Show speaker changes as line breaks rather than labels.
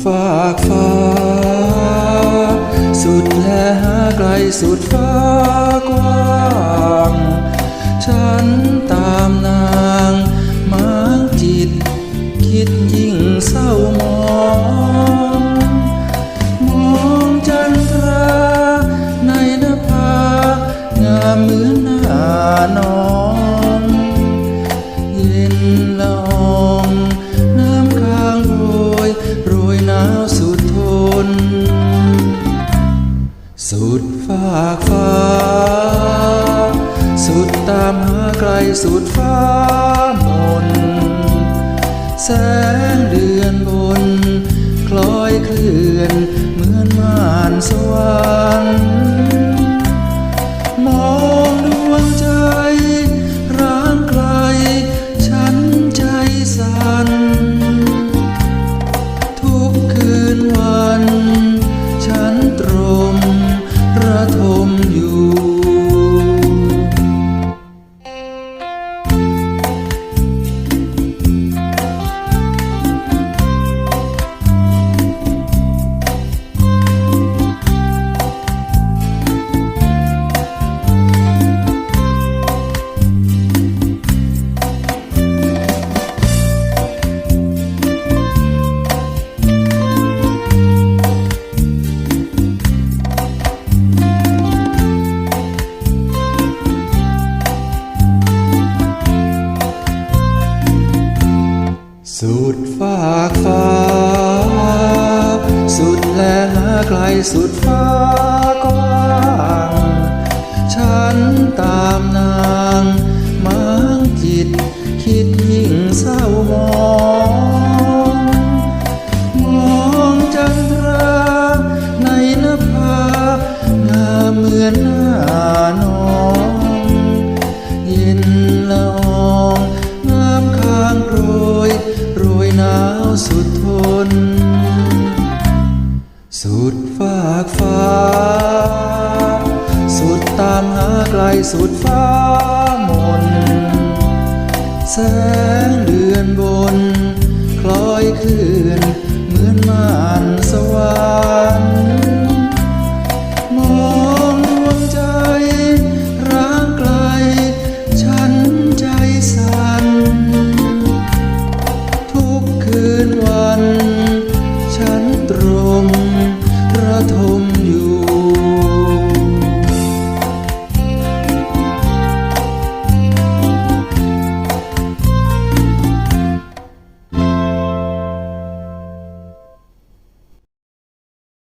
สุดฟากฟ้า สุดแลหาไกลสุดฟ้ากว้าง ฉันตามนางมางจิต คิดยิ่งเศร้ามองมองจันทราในนภางามเหมือนหน้าน้อ สุดฟากฟ้า สุดตามหาไกลสุดฟ้ามน แสงเดือนบน คล้อยเคลื่อน เหมือนม่านสวรรค์ สุดฟากฟ้า สุดแลหาไกลสุดฟ้ากว้างฉันตามนางมางจิต คิดยิ่งเศร้ามอง หนาวสุดทน สุดฟากฟ้า สุดตามหาไกลสุดฟ้ามน แสงเดือนบน คล้อยคลื่นเหมือนม่านสวรรค์